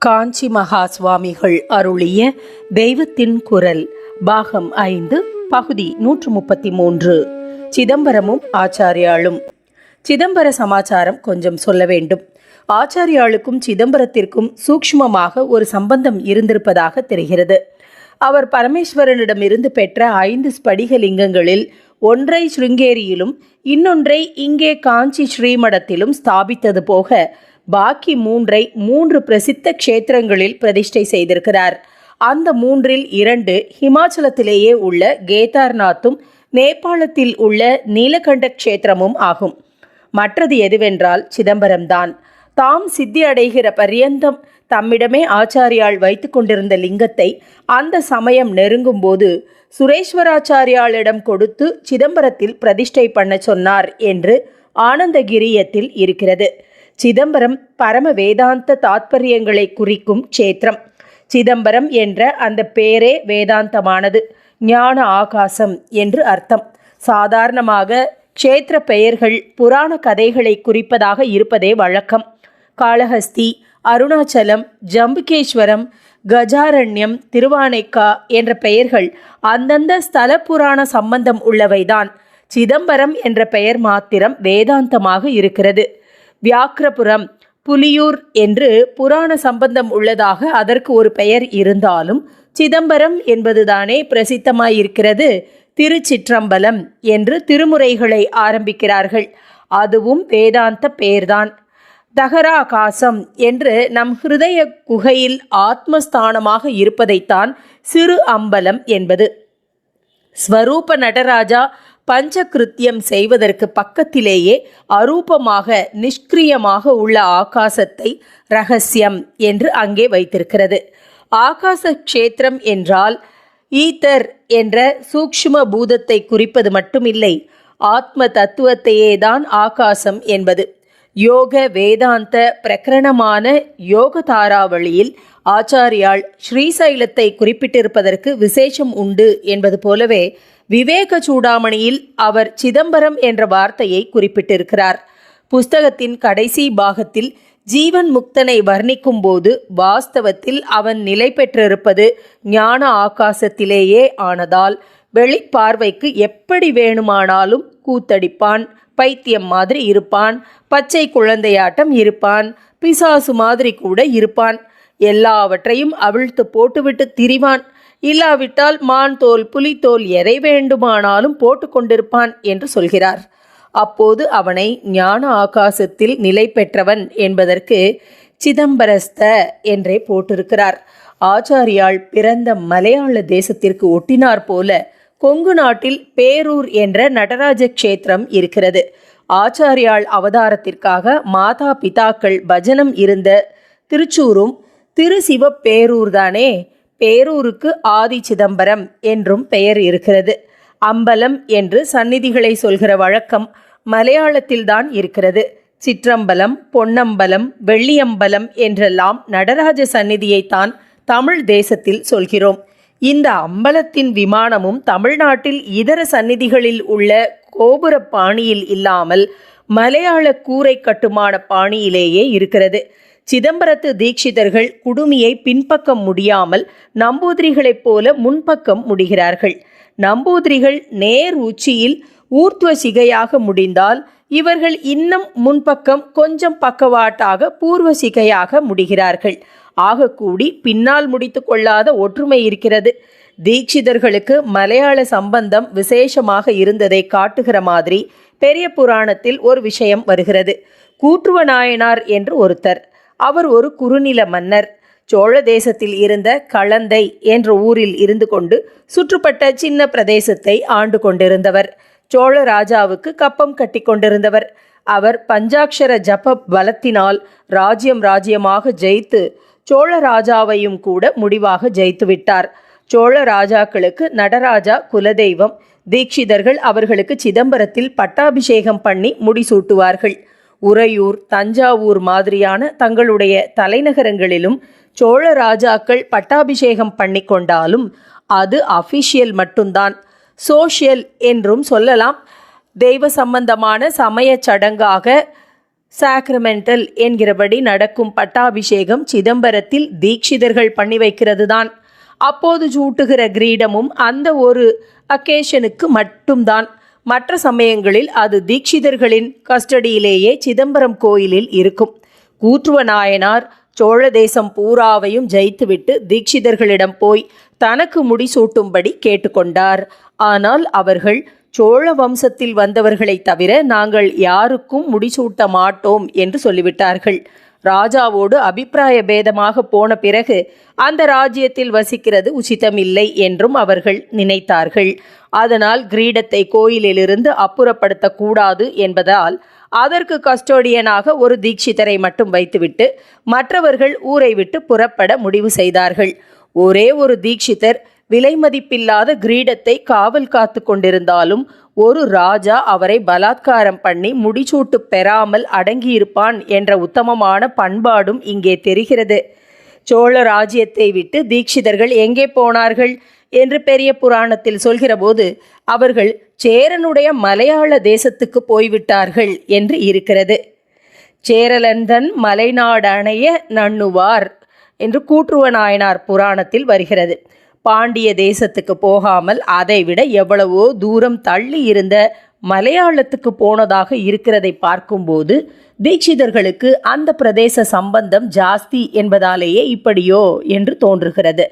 காஞ்சி மகா சுவாமிகள் அருளிய தெய்வத்தின் குரல் பாகம் ஐந்து பகுதி நூற்று முப்பத்தி மூன்று சிதம்பரமும் ஆச்சாரியாளும். சிதம்பர சமாச்சாரம் கொஞ்சம் சொல்ல வேண்டும். ஆச்சாரியாளுக்கும் சிதம்பரத்திற்கும் சூக்ஷ்மமாக ஒரு சம்பந்தம் இருந்திருப்பதாக தெரிகிறது. அவர் பரமேஸ்வரனிடமிருந்து பெற்ற ஐந்து ஸ்படிக லிங்கங்களில் ஒன்றை ஸ்ருங்கேரியிலும் இன்னொன்றை இங்கே காஞ்சி ஸ்ரீமடத்திலும் ஸ்தாபித்தது போக பாக்கி மூன்றை மூன்று பிரசித்த க்ஷேத்திரங்களில் பிரதிஷ்டை செய்திருக்கிறார். அந்த மூன்றில் இரண்டு ஹிமாச்சலத்திலேயே உள்ள கேதார்நாத்தும் நேபாளத்தில் உள்ள நீலகண்ட க்ஷேத்திரமும் ஆகும். மற்றது எதுவென்றால் சிதம்பரம்தான். தாம் சித்தி அடைகிற பரியந்தம் தம்மிடமே ஆச்சாரியால் வைத்து கொண்டிருந்த லிங்கத்தை அந்த சமயம் நெருங்கும்போது சுரேஸ்வராச்சாரியாளிடம் கொடுத்து சிதம்பரத்தில் பிரதிஷ்டை பண்ண சொன்னார் என்று ஆனந்தகிரியத்தில் இருக்கிறது. சிதம்பரம் பரம வேதாந்த தாத்பரியங்களை குறிக்கும் க்ஷேத்திரம் சிதம்பரம் என்ற அந்த பேரே வேதாந்தமானது. ஞான ஆகாசம் என்று அர்த்தம். சாதாரணமாக க்ஷேத்திர பெயர்கள் புராண கதைகளை குறிப்பதாக இருப்பதே வழக்கம். காளஹஸ்தி அருணாச்சலம் ஜம்புகேஸ்வரம் கஜாரண்யம் திருவானைக்கா என்ற பெயர்கள் அந்தந்த ஸ்தல புராண சம்பந்தம் உள்ளவைதான். சிதம்பரம் என்ற பெயர் மாத்திரம் வேதாந்தமாக இருக்கிறது. வியாக்கிரபுரம் புலியூர் என்று புராண சம்பந்தம் உள்ளதாக அதற்கு ஒரு பெயர் இருந்தாலும் சிதம்பரம் என்பதுதானே பிரசித்தமாயிருக்கிறது. திருச்சிற்றம்பலம் என்று திருமுறைகளை ஆரம்பிக்கிறார்கள். அதுவும் வேதாந்த பெயர்தான். தகராகாசம் என்று நம் ஹிருதய குகையில் ஆத்மஸ்தானமாக இருப்பதைத்தான் சிறு அம்பலம் என்பது. ஸ்வரூப நடராஜா பஞ்சகிருத்தியம் செய்வதற்கு பக்கத்திலேயே அரூபமாக நிஷ்கிரியமாக உள்ள ஆகாசத்தை ரகசியம் என்று அங்கே வைத்திருக்கிறது. ஆகாச கஷேத்திரம் என்றால் ஈத்தர் என்ற சூக்ஷ்ம பூதத்தை குறிப்பது மட்டுமில்லை ஆத்ம தத்துவத்தையே தான் ஆகாசம் என்பது. யோக வேதாந்த பிரகரணமான யோக தாராவளியில் ஆச்சாரியால் ஸ்ரீசைலத்தை குறிப்பிட்டிருப்பதற்கு விசேஷம் உண்டு என்பது போலவே விவேக சூடாமணியில் அவர் சிதம்பரம் என்ற வார்த்தையை குறிப்பிட்டிருக்கிறார். புஸ்தகத்தின் கடைசி பாகத்தில் ஜீவன் முக்தனை வர்ணிக்கும் போது வாஸ்தவத்தில் அவன் நிலை பெற்றிருப்பது ஞான ஆகாசத்திலேயே ஆனதால் வெளிப்பார்வைக்கு எப்படி வேணுமானாலும் கூத்தடிப்பான் பைத்தியம் மாதிரி இருப்பான் பச்சை குழந்தையாட்டம் இருப்பான் பிசாசு மாதிரி கூட இருப்பான் எல்லாவற்றையும் அவிழ்த்து போட்டுவிட்டு திரிவான். இல்லாவிட்டால் மான் தோல் புலித்தோல் எதை வேண்டுமானாலும் போட்டு கொண்டிருப்பான் என்று சொல்கிறார். அப்போது அவனை ஞான ஆகாசத்தில் நிலை பெற்றவன் என்பதற்கு சிதம்பரஸ்த என்றே போட்டிருக்கிறார். ஆச்சாரியால் பிறந்த மலையாள தேசத்திற்கு ஒட்டினார் போல கொங்கு நாட்டில் பேரூர் என்ற நடராஜ க்ஷேத்திரம் இருக்கிறது. ஆச்சாரியால் அவதாரத்திற்காக மாதா பிதாக்கள் பஜனம் இருந்த திருச்சூரும் திரு சிவப்பேரூர் பேரூர்தானே பேரூருக்கு ஆதி சிதம்பரம் என்றும் பெயர் இருக்கிறது. அம்பலம் என்று சந்நிதிகளை சொல்கிற வழக்கம் மலையாளத்தில்தான் இருக்கிறது. சிற்றம்பலம் பொன்னம்பலம் வெள்ளியம்பலம் என்றெல்லாம் நடராஜ சந்நிதியைத்தான் தமிழ் தேசத்தில் சொல்கிறோம். இந்த அம்பலத்தின் விமானமும் தமிழ்நாட்டில் இதர சந்நிதிகளில் உள்ள கோபுர பாணியில் இல்லாமல் மலையாள கூரை கட்டுமான பாணியிலேயே இருக்கிறது. சிதம்பரத்து தீட்சிதர்கள் குடுமியை பின்பக்கம் முடியாமல் நம்பூதிரிகளைப் போல முன்பக்கம் முடிகிறார்கள். நம்பூதிரிகள் நேர் உச்சியில் ஊர்த்துவ சிகையாக முடிந்தால் இவர்கள் இன்னும் முன்பக்கம் கொஞ்சம் பக்கவாட்டாக பூர்வ சிகையாக முடிகிறார்கள். ஆகக்கூடி பின்னால் முடித்து கொள்ளாத ஒற்றுமை இருக்கிறது. தீட்சிதர்களுக்கு மலையாள சம்பந்தம் விசேஷமாக இருந்ததை காட்டுகிற மாதிரி பெரிய புராணத்தில் ஒரு விஷயம் வருகிறது. கூற்றுவ நாயனார் என்று ஒருத்தர் அவர் ஒரு குறுநில மன்னர். சோழ தேசத்தில் இருந்த களந்தை என்ற ஊரில் இருந்து கொண்டு சுற்றுப்பட்ட சின்ன பிரதேசத்தை ஆண்டு கொண்டிருந்தவர். சோழ ராஜாவுக்கு கப்பம் கட்டி கொண்டிருந்தவர். அவர் பஞ்சாட்சர ஜப பலத்தினால் ராஜ்யம் ராஜ்யமாக ஜெயித்து சோழ ராஜாவையும் கூட முடிவாக ஜெயித்து விட்டார். சோழ ராஜாக்களுக்கு நடராஜா குலதெய்வம் தீட்சிதர்கள் அவர்களுக்கு சிதம்பரத்தில் பட்டாபிஷேகம் பண்ணி முடிசூட்டுவார்கள். உறையூர் தஞ்சாவூர் மாதிரியான தங்களுடைய தலைநகரங்களிலும் சோழ ராஜாக்கள் பட்டாபிஷேகம் பண்ணி கொண்டாலும் அது அஃபிஷியல் மட்டும்தான். சோஷியல் என்றும் சொல்லலாம். தெய்வ சம்பந்தமான சமய சடங்காக சாக்ரமெண்டல் என்கிறபடி நடக்கும் பட்டாபிஷேகம் சிதம்பரத்தில் தீட்சிதர்கள் பண்ணி வைக்கிறது தான் அப்போது சூட்டுகிற கிரீடமும் அந்த ஒரு அக்கேஷனுக்கு மட்டும்தான். மற்ற சமயங்களில் அது தீட்சிதர்களின் கஸ்டடியிலேயே சிதம்பரம் கோயிலில் இருக்கும். கூற்றுவ நாயனார் சோழ தேசம் பூராவையும் ஜெயித்துவிட்டு தீட்சிதர்களிடம் போய் தனக்கு முடிசூட்டும்படி கேட்டுக்கொண்டார். ஆனால் அவர்கள் சோழ வம்சத்தில் வந்தவர்களைத் தவிர நாங்கள் யாருக்கும் முடிசூட்ட மாட்டோம் என்று சொல்லிவிட்டார்கள். ராஜாவோடு அபிப்பிராய பேதமாக போன பிறகு அந்த ராஜ்யத்தில் வசிக்கிறது உசிதமில்லை என்றும் அவர்கள் நினைத்தார்கள். அதனால் கிரீடத்தை கோயிலிலிருந்து அப்புறப்படுத்தக்கூடாது என்பதால் அதற்கு கஸ்டோடியனாக ஒரு தீட்சிதரை மட்டும் வைத்துவிட்டு மற்றவர்கள் ஊரை விட்டு புறப்பட முடிவு செய்தார்கள். ஒரே ஒரு தீட்சிதர் விலை மதிப்பில்லாத கிரீடத்தை காவல் காத்து கொண்டிருந்தாலும் ஒரு ராஜா அவரை பலாத்காரம் பண்ணி முடிச்சூட்டு பெறாமல் அடங்கியிருப்பான் என்ற உத்தமமான பண்பாடும் இங்கே தெரிகிறது. சோழ ராஜ்யத்தை விட்டு தீட்சிதர்கள் எங்கே போனார்கள் என்று பெரிய புராணத்தில் சொல்கிறபோது அவர்கள் சேரனுடைய மலையாள தேசத்துக்கு போய்விட்டார்கள் என்று இருக்கிறது. சேரலந்தன் மலைநாடணைய நண்ணுவார் என்று கூற்றுவ நாயனார் புராணத்தில் வருகிறது. பாண்டிய தேசத்துக்கு போகாமல் அதைவிட எவ்வளவோ தூரம் தள்ளி இருந்த மலையாளத்துக்கு போனதாக இருக்கிறதை பார்க்கும்போது தீட்சிதர்களுக்கு அந்த பிரதேச சம்பந்தம் ஜாஸ்தி என்பதாலேயே இப்படியோ என்று தோன்றுகிறது.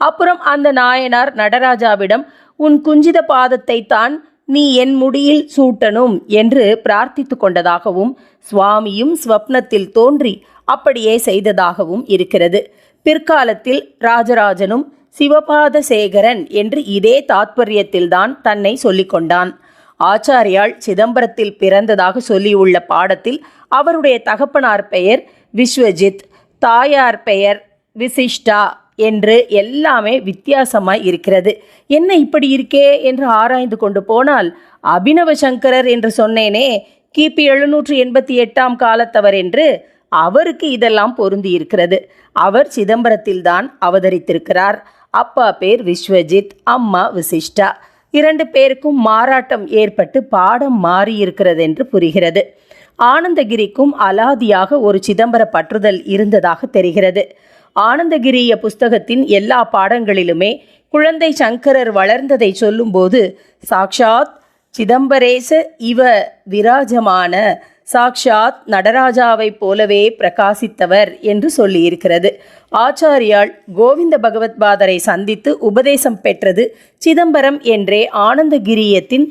அப்புறம் அந்த நாயனார் நடராஜாவிடம் உன் குஞ்சித பாதத்தை தான் நீ என் முடியில் சூட்டணும் என்று பிரார்த்தித்து கொண்டதாகவும் சுவாமியும் ஸ்வப்னத்தில் தோன்றி அப்படியே செய்ததாகவும் இருக்கிறது. பிற்காலத்தில் ராஜராஜனும் சிவபாத சேகரன் என்று இதே தாத்பரியத்தில்தான் தன்னை சொல்லிக்கொண்டான். ஆச்சாரியால் சிதம்பரத்தில் பிறந்ததாக சொல்லியுள்ள பாடத்தில் அவருடைய தகப்பனார் பெயர் விஸ்வஜித் தாயார் பெயர் விசிஷ்டா என்று எல்லாமே வித்தியாசமாய் இருக்கிறது. என்ன இப்படி இருக்கே என்று ஆராய்ந்து கொண்டு போனால் அபினவ சங்கரர் என்று சொன்னேனே கிபி எழுநூற்று எண்பத்தி எட்டாம் காலத்தவர் என்று அவருக்கு இதெல்லாம் பொருந்தி இருக்கிறது அவர் சிதம்பரத்தில்தான் அவதரித்திருக்கிறார். அப்பா பேர் விஸ்வஜித் அம்மா விசிஷ்டா. இரண்டு பேருக்கும் மாறாட்டம் ஏற்பட்டு பாடம் மாறியிருக்கிறது என்று புரிகிறது. ஆனந்தகிரிக்கும் அலாதியாக ஒரு சிதம்பர பற்றுதல் இருந்ததாக தெரிகிறது. ஆனந்தகிரிய புஸ்தகத்தின் எல்லா பாடங்களிலுமே குழந்தை சங்கரர் வளர்ந்ததை சொல்லும்போது சாக்ஷாத் சிதம்பரேச இவ விராஜமான சாக்ஷாத் நடராஜாவைப் போலவே பிரகாசித்தவர் என்று சொல்லியிருக்கிறது. ஆச்சாரியால் கோவிந்த பகவத்பாதரை சந்தித்து உபதேசம் பெற்றது சிதம்பரம் என்றே ஆனந்தகிரியத்தின்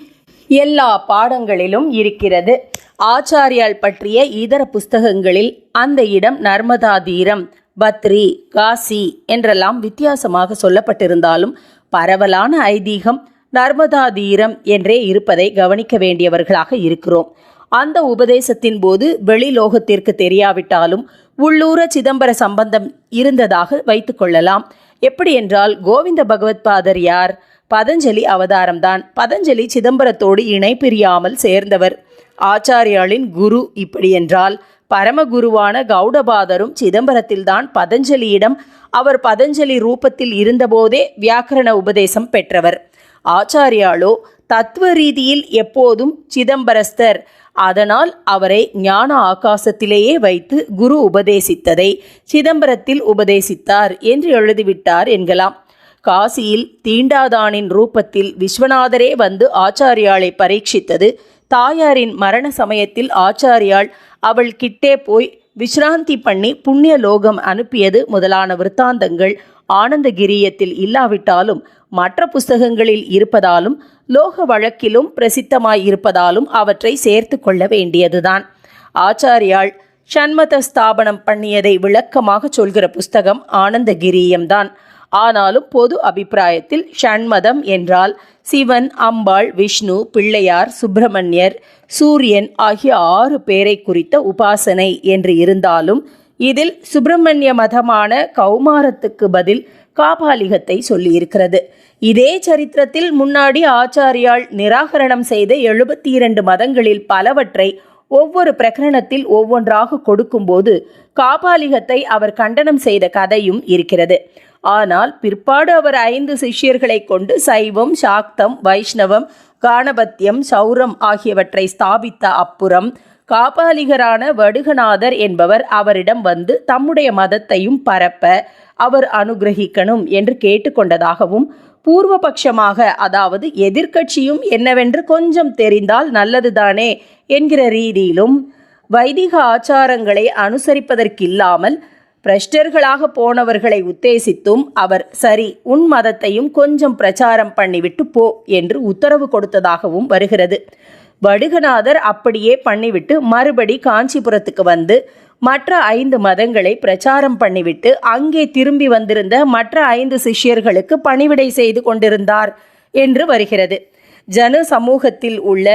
எல்லா பாடங்களிலும் இருக்கிறது. ஆச்சாரியால் பற்றிய இதர புஸ்தகங்களில் அந்த இடம் நர்மதா தீரம் பத்ரி காசி என்றெல்லாம் வித்தியாசமாக சொல்லப்பட்டிருந்தாலும் பரவலான ஐதீகம் நர்மதா தீரம் என்றே இருப்பதை கவனிக்க வேண்டியவர்களாக இருக்கிறோம். அந்த உபதேசத்தின் போது வெளிலோகத்திற்கு தெரியாவிட்டாலும் உள்ளூர சிதம்பர சம்பந்தம் இருந்ததாக வைத்துக்கொள்ளலாம் எப்படி என்றால் கோவிந்த பகவத்பாதர் யார்? பதஞ்சலி அவதாரம்தான். பதஞ்சலி சிதம்பரத்தோடு இணை பிரியாமல் சேர்ந்தவர். ஆச்சாரியாளின் குரு இப்படி என்றால் பரமகுருவான கௌடபாதரும் சிதம்பரத்தில்தான் பதஞ்சலியிடம் அவர் பதஞ்சலி ரூபத்தில் இருந்தபோதே வியாக்கரண உபதேசம் பெற்றவர். ஆச்சாரியாலோ தத்துவ ரீதியில் எப்போதும் சிதம்பரஸ்தர் அதனால் அவரை ஞான ஆகாசத்திலேயே வைத்து குரு உபதேசித்ததை சிதம்பரத்தில் உபதேசித்தார் என்று எழுதிவிட்டார் என்கலாம். காசியில் தீண்டாதானின் ரூபத்தில் விஸ்வநாதரே வந்து ஆச்சாரியாளை பரீட்சித்தது. தாயாரின் மரண சமயத்தில் ஆச்சாரியாள் அவள் கிட்டே போய் விஸ்ராந்தி பண்ணி புண்ணிய லோகம் அனுப்பியது முதலான விருத்தாந்தங்கள். ஆனந்தகிரியத்தில் இல்லாவிட்டாலும் மற்ற புஸ்தகங்களில் இருப்பதாலும் லோக வழக்கிலும் பிரசித்தமாய் இருப்பதாலும் அவற்றை சேர்த்து கொள்ள வேண்டியதுதான். ஆச்சாரியால் சண்மத ஸ்தாபனம் பண்ணியதை விளக்கமாக சொல்கிற புஸ்தகம் ஆனந்தகிரியம்தான். ஆனாலும் பொது அபிப்பிராயத்தில் ஷண்மதம் என்றால் சிவன் அம்பாள் விஷ்ணு பிள்ளையார் சுப்பிரமணியர் சூரியன் ஆகிய ஆறு பேரை குறித்த உபாசனை என்று இருந்தாலும் இதில் சுப்பிரமணிய மதமான கௌமாரத்துக்கு பதில் காபாலிகத்தை சொல்லியிருக்கிறது. இதே சரித்திரத்தில் முன்னாடி ஆச்சாரியால் நிராகரணம் செய்த எழுபத்தி இரண்டு மதங்களில் பலவற்றை ஒவ்வொரு பிரகரணத்தில் ஒவ்வொன்றாக கொடுக்கும்போது காபாலிகத்தை அவர் கண்டனம் செய்த கதையும் இருக்கிறது. ஆனால் பிற்பாடு அவர் ஐந்து சிஷ்யர்களை கொண்டு சைவம் சாக்தம் வைஷ்ணவம் காணபத்தியம் சௌரம் ஆகியவற்றை ஸ்தாபித்த அப்புறம் காபாலிகரான வடுகநாதர் என்பவர் அவரிடம் வந்து தம்முடைய மதத்தையும் பரப்ப அவர் அனுகிரகிக்கணும் என்று கேட்டுக்கொண்டதாகவும் பூர்வபட்சமாக அதாவது எதிர்க்கட்சியும் என்னவென்று கொஞ்சம் தெரிந்தால் நல்லதுதானே என்கிற ரீதியிலும் வைதிக ஆச்சாரங்களை அனுசரிப்பதற்கில்லாமல் பிரஷ்டர்களாக போனவர்களை உத்தேசித்தும் அவர் சரி உன் மதத்தையும் கொஞ்சம் பிரச்சாரம் பண்ணிவிட்டு போ என்று உத்தரவு கொடுத்ததாகவும் வருகிறது. வடுகநாதர் அப்படியே பண்ணிவிட்டு மறுபடி காஞ்சிபுரத்துக்கு வந்து மற்ற ஐந்து மதங்களை பிரச்சாரம் பண்ணிவிட்டு அங்கே திரும்பி வந்திருந்த மற்ற ஐந்து சிஷ்யர்களுக்கு பணிவிடை செய்து கொண்டிருந்தார் என்று வருகிறது. ஜன சமூகத்தில் உள்ள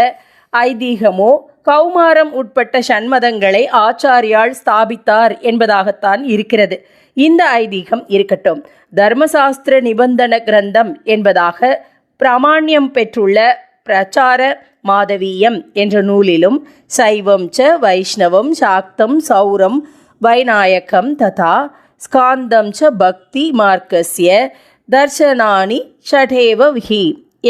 ஐதீகமோ கௌமாரம் உட்பட்ட சண்மதங்களை ஆச்சாரியால் ஸ்தாபித்தார் என்பதாகத்தான் இருக்கிறது. இந்த ஐதீகம் இருக்கட்டும். தர்மசாஸ்திர நிபந்தன கிரந்தம் என்பதாக பிராமாண்யம் பெற்றுள்ள பிரச்சார மாதவீயம் என்ற நூலிலும் சைவம் ச வைஷ்ணவம் சாக்தம் சௌரம் வைநாயகம் ததா ஸ்காந்தம் ச பக்தி மார்க்கஸ்ய தர்சனானி ஷடேவ விஹி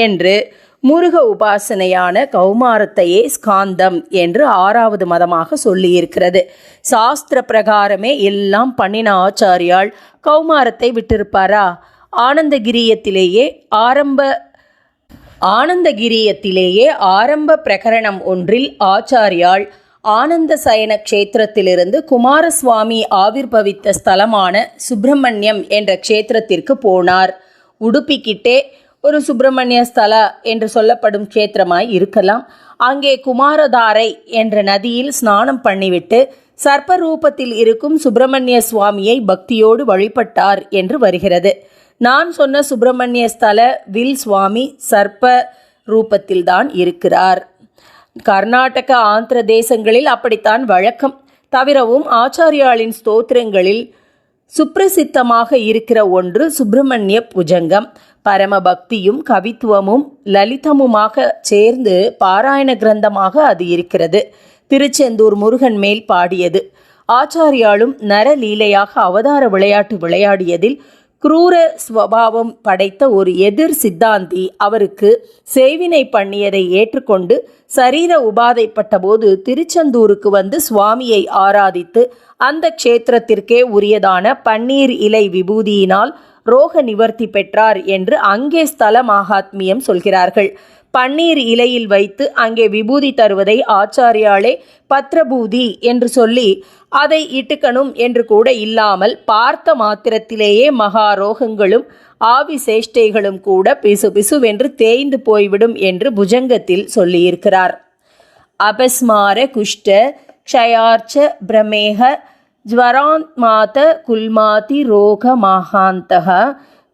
என்று முருக உபாசனையான கௌமாரத்தையே ஸ்காந்தம் என்று ஆறாவது மதமாக சொல்லியிருக்கிறது. சாஸ்திர பிரகாரமே எல்லாம் பண்ணின ஆச்சாரியால் கௌமாரத்தை விட்டிருப்பாரா? ஆனந்தகிரியத்திலேயே ஆரம்ப ஆனந்தகிரியத்திலேயே ஆரம்ப பிரகரணம் ஒன்றில் ஆச்சாரியால் ஆனந்த சயன க்ஷேத்திரத்திலிருந்து குமாரசுவாமி ஆவிர்பவித்த ஸ்தலமான சுப்பிரமணியம் என்ற க்ஷேத்திரத்திற்கு போனார். உடுப்பிக்கிட்டே ஒரு சுப்பிரமணிய ஸ்தல என்று சொல்லப்படும் க்ஷேத்திரமாய் இருக்கலாம். அங்கே குமாரதாரை என்ற நதியில் ஸ்நானம் பண்ணிவிட்டு சர்ப்பரூபத்தில் இருக்கும் சுப்பிரமணிய சுவாமியை பக்தியோடு வழிபட்டார் என்று வருகிறது. நான் சொன்ன சுப்பிரமணிய ஸ்தல வில் சுவாமி சர்ப்ப ரூபத்தில்தான் இருக்கிறார். கர்நாடக ஆந்திர தேசங்களில் அப்படித்தான் வழக்கம். தவிரவும் ஆச்சாரியாளின் ஸ்தோத்திரங்களில் சுப்பிரசித்தமாக இருக்கிற ஒன்று சுப்பிரமணிய புஜங்கம். பரம பக்தியும் கவித்துவமும் லலிதமுமாக சேர்ந்து பாராயண கிரந்தமாக அது இருக்கிறது. திருச்செந்தூர் முருகன் மேல் பாடியது. ஆச்சாரியாலும் நரலீலையாக அவதார விளையாட்டு விளையாடியதில் குரூர ஸ்வபாவம் படைத்த ஒரு எதிர் சித்தாந்தி அவருக்கு சேவினை பண்ணியதை ஏற்றுக்கொண்டு சரீர உபாதைப்பட்ட போது திருச்செந்தூருக்கு வந்து சுவாமியை ஆராதித்து அந்த க்ஷேத்திரத்திற்கே உரியதான பன்னீர் இலை விபூதியினால் ரோக நிவர்த்தி பெற்றார் என்று அங்கே ஸ்தல மாகாத்மியம் சொல்கிறார்கள். பன்னீர் இலையில் வைத்து அங்கே விபூதி தருவதை ஆச்சாரியாலே பத்ரபூதி என்று சொல்லி அதை இட்டுக்கணும் என்று கூட இல்லாமல் பார்த்த மாத்திரத்திலேயே மகாரோகங்களும் ஆவி சேஷ்டைகளும் கூட பிசு பிசுவென்று தேய்ந்து போய்விடும் என்று புஜங்கத்தில் சொல்லியிருக்கிறார். அபஸ்மார குஷ்ட க்ஷயார்ச்ச பிரமேக ஜ்வரான்மாத குல்மாதி ரோக மாகாந்தக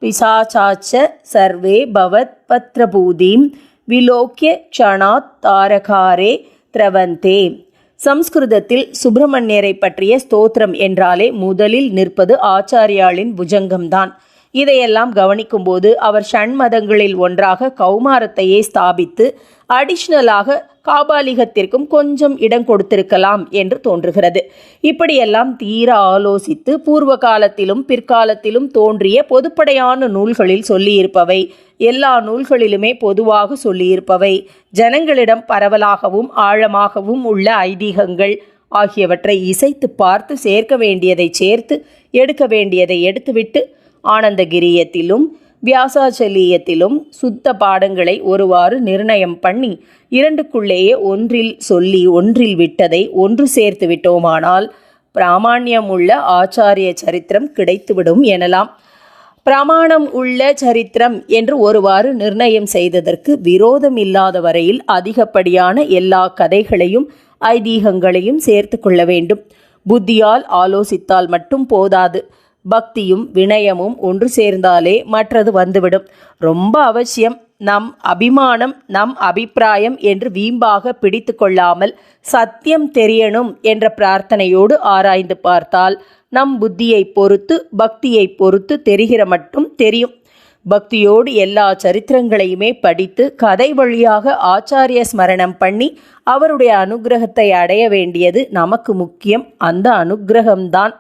பிசாச்சாச்ச சர்வே பவத் பத்ரபூதிம் விலோக்கிய சனாத் தாரகாரே திரவந்தே. சம்ஸ்கிருதத்தில் சுப்பிரமணியரை பற்றிய ஸ்தோத்திரம் என்றாலே முதலில் நிற்பது ஆச்சாரியாளின் புஜங்கம்தான். இதையெல்லாம் கவனிக்கும்போது அவர் ஷண்மதங்களில் ஒன்றாக கௌமாரத்தையே ஸ்தாபித்து அடிஷ்னலாக காபாலிகத்திற்கும் கொஞ்சம் இடம் கொடுத்திருக்கலாம் என்று தோன்றுகிறது. இப்படியெல்லாம் தீர ஆலோசித்து பூர்வ காலத்திலும் பிற்காலத்திலும் தோன்றிய பொதுப்படையான நூல்களில் சொல்லியிருப்பவை எல்லா நூல்களிலுமே பொதுவாக சொல்லியிருப்பவை ஜனங்களிடம் பரவலாகவும் ஆழமாகவும் உள்ள ஐதீகங்கள் ஆகியவற்றை இசைத்து பார்த்து சேர்க்க வேண்டியதை சேர்த்து எடுக்க வேண்டியதை எடுத்துவிட்டு ஆனந்தகிரியத்திலும் வியாசாச்சலியத்திலும் சுத்த பாடங்களை ஒருவாறு நிர்ணயம் பண்ணி இரண்டுக்குள்ளேயே ஒன்றில் சொல்லி ஒன்றில் விட்டதை ஒன்று சேர்த்து விட்டோமானால் பிராமாண்யம் உள்ள ஆச்சாரிய சரித்திரம் கிடைத்துவிடும் எனலாம். பிரமாணம் உள்ள சரித்திரம் என்று ஒருவாறு நிர்ணயம் செய்ததற்கு விரோதம் இல்லாத வரையில் அதிகப்படியான எல்லா கதைகளையும் ஐதீகங்களையும் சேர்த்து கொள்ள வேண்டும். புத்தியால் ஆலோசித்தால் மட்டும் போதாது. பக்தியும் வினயமும் ஒன்று சேர்ந்தாலே மற்றது வந்துவிடும். ரொம்ப அவசியம் நம் அபிமானம் நம் அபிப்பிராயம் என்று வீம்பாக பிடித்து கொள்ளாமல் சத்தியம் தெரியணும் என்ற பிரார்த்தனையோடு ஆராய்ந்து பார்த்தால் நம் புத்தியை பொறுத்து பக்தியை பொறுத்து தெரிகிற மட்டும் தெரியும். பக்தியோடு எல்லா சரித்திரங்களையுமே படித்து கதை வழியாக ஆச்சாரிய ஸ்மரணம் பண்ணி அவருடைய அனுக்கிரகத்தை அடைய வேண்டியது நமக்கு முக்கியம். அந்த அனுகிரகம்தான்.